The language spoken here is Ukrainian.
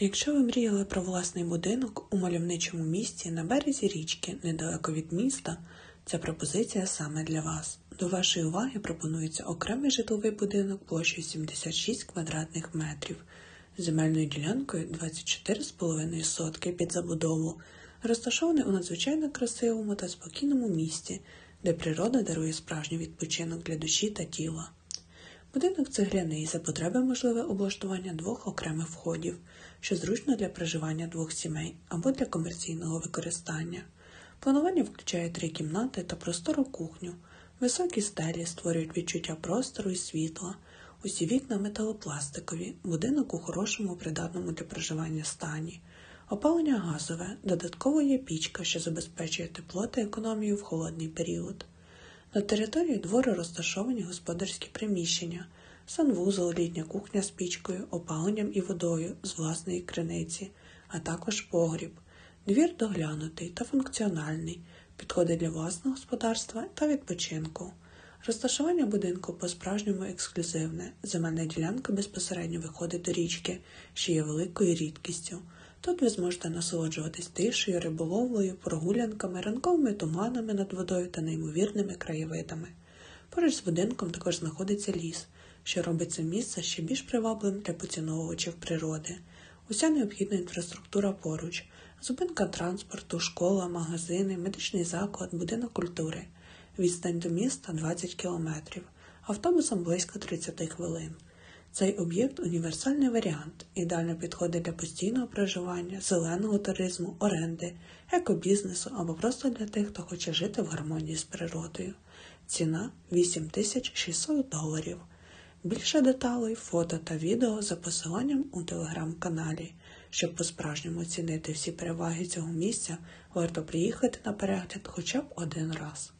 Якщо ви мріяли про власний будинок у мальовничому місті на березі річки недалеко від міста, ця пропозиція саме для вас. До вашої уваги пропонується окремий житловий будинок площею 76 квадратних метрів земельною ділянкою 24,5 сотки під забудову, розташований у надзвичайно красивому та спокійному місті, де природа дарує справжній відпочинок для душі та тіла. Будинок цегляний за потреби можливе облаштування двох окремих входів, що зручно для проживання двох сімей або для комерційного використання. Планування включає три кімнати та простору кухню. Високі стелі створюють відчуття простору і світла. Усі вікна металопластикові, будинок у хорошому придатному для проживання стані. Опалення газове, додатково є пічка, що забезпечує тепло та економію в холодний період. На території двору розташовані господарські приміщення, санвузол, літня кухня з пічкою, опаленням і водою з власної криниці, а також погріб. Двір доглянутий та функціональний, підходить для власного господарства та відпочинку. Розташування будинку по-справжньому ексклюзивне. Земельна ділянка безпосередньо виходить до річки, що є великою рідкістю. Тут ви зможете насолоджуватись тишею, риболовлею, прогулянками, ранковими туманами над водою та неймовірними краєвидами. Поруч з будинком також знаходиться ліс, що робить це місце ще більш привабливим для поціновувачів природи. Уся необхідна інфраструктура поруч, зупинка транспорту, школа, магазини, медичний заклад, будинок культури. Відстань до міста 20 кілометрів, автобусом близько 30 хвилин. Цей об'єкт універсальний варіант, ідеально підходить для постійного проживання, зеленого туризму, оренди, екобізнесу або просто для тих, хто хоче жити в гармонії з природою. Ціна 8600 доларів. Більше деталей, фото та відео за посиланням у телеграм-каналі. Щоб по-справжньому оцінити всі переваги цього місця, варто приїхати на перегляд хоча б один раз.